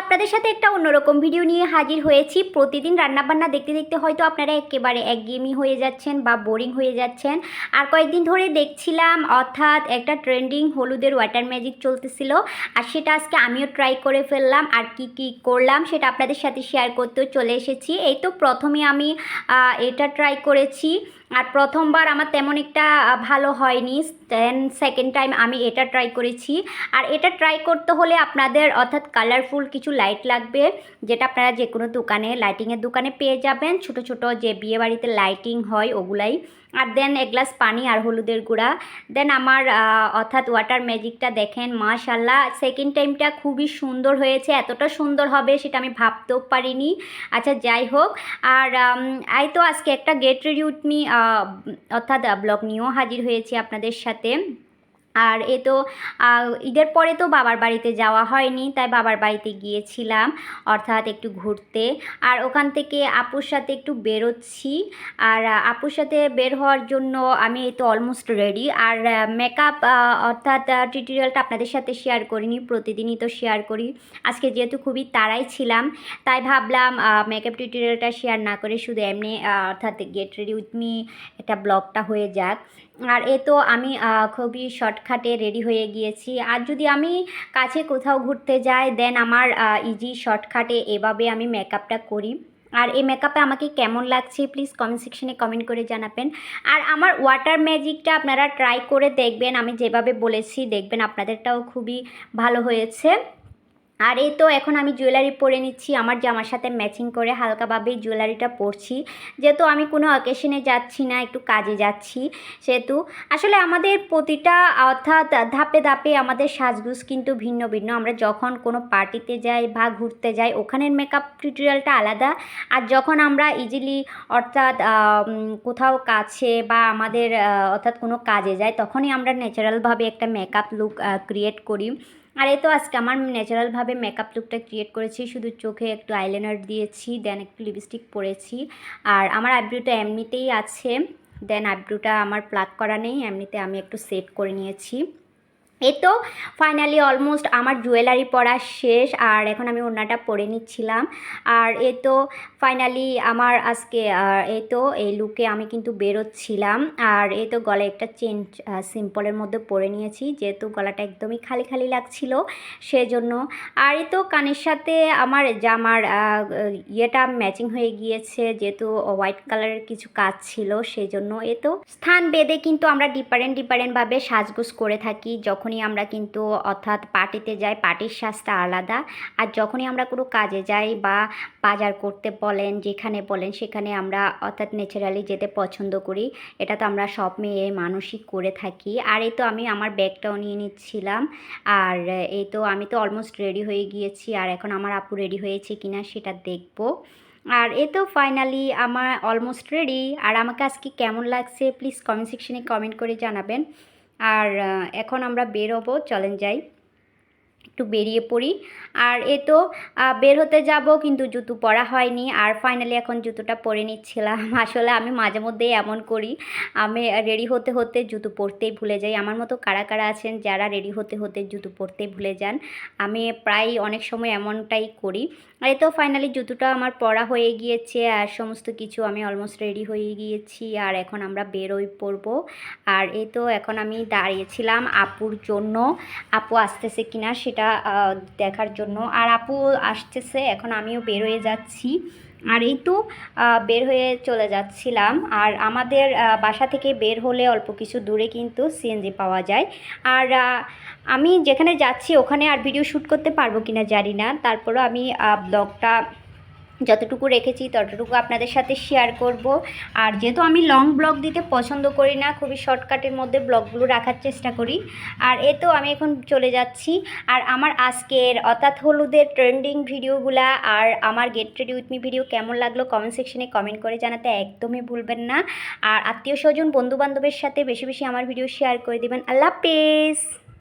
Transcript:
আপনাদের সাথে একটা অন্যরকম ভিডিও নিয়ে হাজির হয়েছি। প্রতিদিন রান্নাবান্না দেখতে দেখতে হয়তো আপনারা একেবারে একঘেয়েমি হয়ে যাচ্ছেন বা বোরিং হয়ে যাচ্ছেন। আর কয়েকদিন ধরে দেখছিলাম, অর্থাৎ একটা ট্রেন্ডিং হলুদের ওয়াটার ম্যাজিক চলতেছিল। আর সেটা আজকে আমিও ট্রাই করে ফেললাম। আর কি কি করলাম সেটা আপনাদের সাথে শেয়ার করতেও চলে এসেছি। এই তো প্রথমে আমি এটা ট্রাই করেছি। আর প্রথমবার আমার তেমন একটা ভালো হয়নি। দেন সেকেন্ড টাইম আমি এটা ট্রাই করেছি। আর এটা ট্রাই করতে হলে আপনাদের অর্থাৎ কালারফুল কিছু লাইট লাগবে যেটা আপনারা যে কোনো দোকানে লাইটিংয়ের দোকানে পেয়ে যাবেন। ছোট ছোট যে বিয়ে বাড়িতে লাইটিং হয় ওগুলাই। আর দেন এক গ্লাস পানি আর হলুদের গুঁড়া। দেন আমার অর্থাৎ ওয়াটার ম্যাজিকটা দেখেন মাশাল্লাহ সেকেন্ড টাইমটা খুবই সুন্দর হয়েছে। এতটা সুন্দর হবে সেটা আমি ভাবতেও পারিনি। আচ্ছা যাই হোক। আর আম, এই তো আজকে একটা গেট মি অর্থাৎ ব্লগ নিয়েও হাজির হয়েছি আপনাদের সাথে। আর এ তো ঈদের পরে তো বাবার বাড়িতে যাওয়া হয়নি, তাই বাবার বাড়িতে গিয়েছিলাম, অর্থাৎ একটু ঘুরতে। আর ওখান থেকে আপুর সাথে একটু বেরোচ্ছি। আর আপুর সাথে বের হওয়ার জন্য আমি এই তো অলমোস্ট রেডি আর মেকআপ অর্থাৎ টিউটোরিয়ালটা আপনাদের সাথে শেয়ার করিনি, প্রতিদিনই তো শেয়ার করি। আজকে যেহেতু খুবই তাড়াই ছিলাম, তাই ভাবলাম মেকআপ টিউটোরিয়ালটা শেয়ার না করে শুধু এমনি অর্থাৎ গেট রেডি উইথ মি একটা ব্লগটা হয়ে যাক। আর এ তো আমি খুবই শর্টকাটে রেডি হয়ে গিয়েছি। আর যদি আমি কাছে কোথাও ঘুরতে যাই, দেন আমার ইজি শর্টকাটে এভাবে আমি মেকআপটা করি। আর এই মেকআপে আমাকে কেমন লাগছে প্লিজ কমেন্ট সেকশনে কমেন্ট করে জানাবেন। আর আমার ওয়াটার ম্যাজিকটা আপনারা ট্রাই করে দেখবেন। আমি যেভাবে বলেছি, দেখবেন আপনাদেরটাও খুবই ভালো হয়েছে। আর এই তো এখন আমি জুয়েলারি পরে নিচ্ছি, আমার জামার সাথে ম্যাচিং করে হালকাভাবেই জুয়েলারিটা পরছি। যেহেতু আমি কোনো অকেশনে যাচ্ছি না, একটু কাজে যাচ্ছি সেহেতু। আসলে আমাদের প্রতিটা, অর্থাৎ ধাপে ধাপে আমাদের সাজগুজ কিন্তু ভিন্ন ভিন্ন। আমরা যখন কোনো পার্টিতে যাই বা ঘুরতে যাই, ওখানের মেকআপ টিউটোরিয়ালটা আলাদা। আর যখন আমরা ইজিলি অর্থাৎ কোথাও কাছে বা আমাদের অর্থাৎ কোনো কাজে যাই, তখনই আমরা ন্যাচারালভাবে একটা মেকআপ লুক ক্রিয়েট করি। আর এ তো আজকে আমার ন্যাচারালভাবে মেকআপ লুকটা ক্রিয়েট করেছি। শুধু চোখে একটু আইলাইনার দিয়েছি দেন একটু লিপস্টিক পরেছি। আর আমার আইব্রোটা এমনিতেই আছে দেন আইব্রোটা আমার প্লাক করা নেই, এমনিতে আমি একটু সেট করে নিয়েছি। এই তো ফাইনালি অলমোস্ট আমার জুয়েলারি পরা শেষ, আর এখন আমি ওড়নাটা পরে নিচ্ছিলাম। আর এ তো ফাইনালি আমার আজকে এ তো, এই লুকে আমি কিন্তু বেরোচ্ছিলাম। আর এ তো গলায় একটা চেন সিম্পলের মধ্যে পরে নিয়েছি, যেহেতু গলাটা একদমই খালি খালি লাগছিল, সেজন্য। আর এ তো, কানের সাথে আমার জামার ইয়েটা ম্যাচিং হয়ে গিয়েছে, যেহেতু হোয়াইট কালারের কিছু কাজ ছিল সেই জন্য এ তো, স্থান বেদে কিন্তু আমরা ডিফারেন্ট ডিফারেন্টভাবে সাজগোজ করে থাকি যখনই আমরা কিন্তু অর্থাৎ পার্টিতে যাই, পার্টির সাজটা আলাদা। আর যখনই আমরা কোনো কাজে যাই বা বাজার করতে বলেন, যেখানে বলেন, সেখানে আমরা অর্থাৎ ন্যাচারালি যেতে পছন্দ করি। এটা তো আমরা সব মেয়ে মানুষই করে থাকি। আর এই তো আমি আমার ব্যাগটাও নিয়ে নিচ্ছিলাম। আর এই তো আমি তো অলমোস্ট রেডি হয়ে গিয়েছি। আর এখন আমার আপু রেডি হয়েছে কিনা সেটা দেখব। আর এ তো ফাইনালি আমার অলমোস্ট রেডি আর আমাকে আজকে কেমন লাগছে? প্লিজ কমেন্ট সেকশনে কমেন্ট করে জানাবেন। আর এখন আমরা বেরোবো চলেন যাই। একটু বেরিয়ে পড়ি। আর এ তো বের হতে যাব, কিন্তু জুতো পরা হয়নি। আর ফাইনালি এখন জুতোটা পরে নিচ্ছিলাম। আসলে আমি মাঝে মধ্যেই এমন করি। আমি রেডি হতে হতে জুতো পরতেই ভুলে যাই। আমার মতো কারা কারা আছেন, যারা রেডি হতে হতে জুতো পরতেই ভুলে যান, আমি প্রায় অনেক সময় এমনটাই করি। আর তো ফাইনালি জুতোটা আমার পরা হয়ে গিয়েছে আর সমস্ত কিছু আমি অলমোস্ট রেডি হয়ে গিয়েছি আর এখন আমরা বেরোই পড়ব। আর এই তো এখন আমি দাঁড়িয়েছিলাম আপুর জন্য। আপু আসতেছে কিনা সেটা দেখার জন্য। আর আপু আসতেছে, এখন আমিও বেরোয়ে যাচ্ছি। আর এই তো বের হয়ে চলে যাচ্ছিলাম। আর আমাদের বাসা থেকে বের হলে অল্প কিছু দূরে কিন্তু সিএনজি পাওয়া যায়। আর আমি যেখানে যাচ্ছি ওখানে আর ভিডিও শ্যুট করতে পারব কিনা জানি না। তারপরও আমি ব্লগটা যতটুকু রেখেছি ততটুকু আপনাদের সাথে শেয়ার করব। আর যেহেতু আমি লং ব্লগ দিতে পছন্দ করি না, খুবই শর্টকাটের মধ্যে ব্লগগুলো রাখার চেষ্টা করি। আর এ তো আমি এখন চলে যাচ্ছি। আর আমার আজকের অর্থাৎ হলুদের ট্রেন্ডিং ভিডিওগুলা আর আমার get ready with me video কেমন লাগল কমেন্ট সেকশনে কমেন্ট করে জানাতে একদমই ভুলবেন না। আর আত্মীয় স্বজন বন্ধু বান্ধবের সাথে বেশি বেশি আমার ভিডিও শেয়ার করে দেবেন। আল্লাহ হাফেজ!